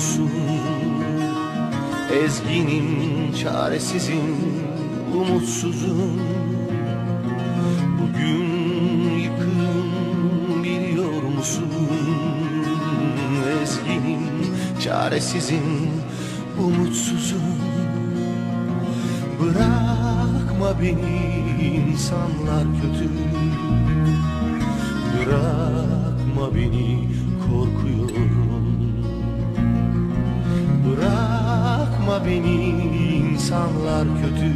musun? Ezginim, çaresizim, umutsuzum Bugün yıkım biliyor musun? Ezginim, çaresizim, umutsuzum Bırakma beni insanlar kötü Bırakma beni korkuyorum Bırakma beni insanlar kötü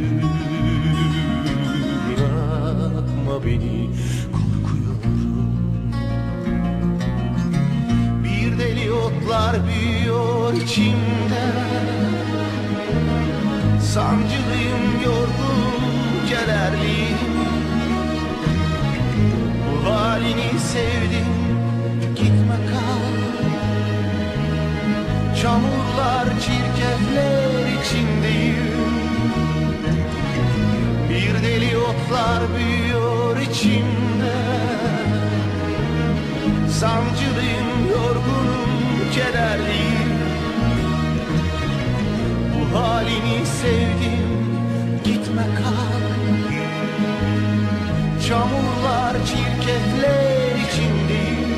Bırakma beni. Korkuyorum. Bir deli otlar büyüyor içimde. Sancılıyım yorgun Çamurlar çirkefler içindeyim. Bir deli otlar büyüyor içimde. Sancılıyım yorgunum kederliyim. Bu halini sevdim gitme kal Çamurlar çirkefler içindeyim.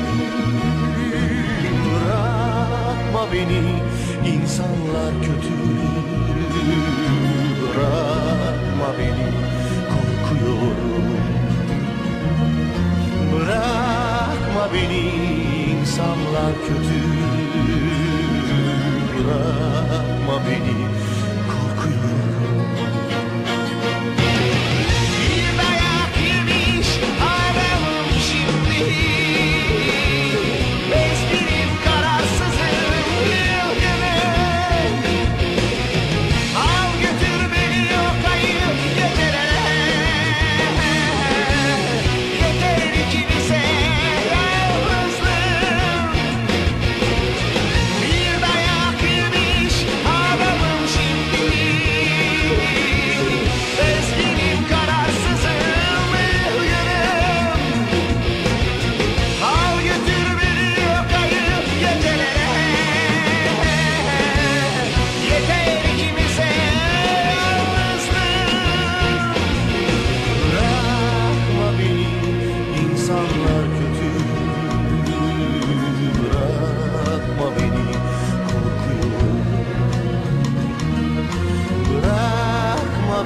Bırakma beni insanlar kötü Bırakma beni korkuyorum. Bırakma beni insanlar kötü Bırakma beni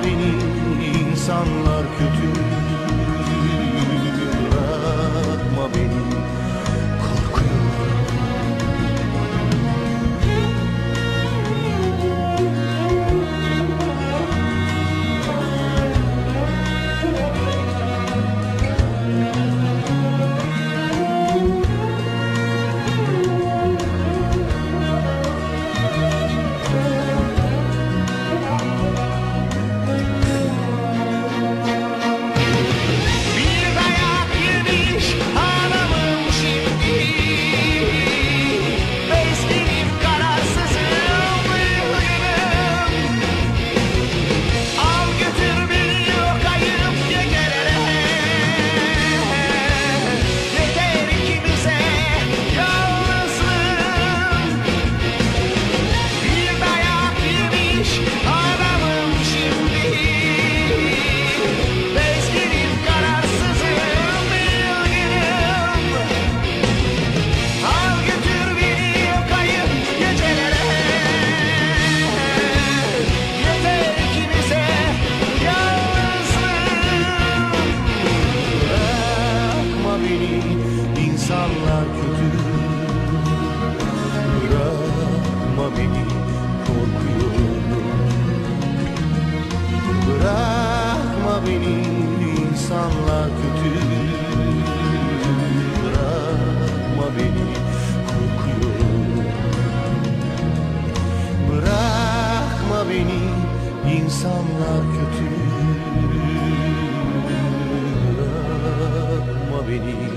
beni insanlar kötü insanla kötü Bırakma beni korkuyorum. Bırakma beni insanla kötü Bırakma beni.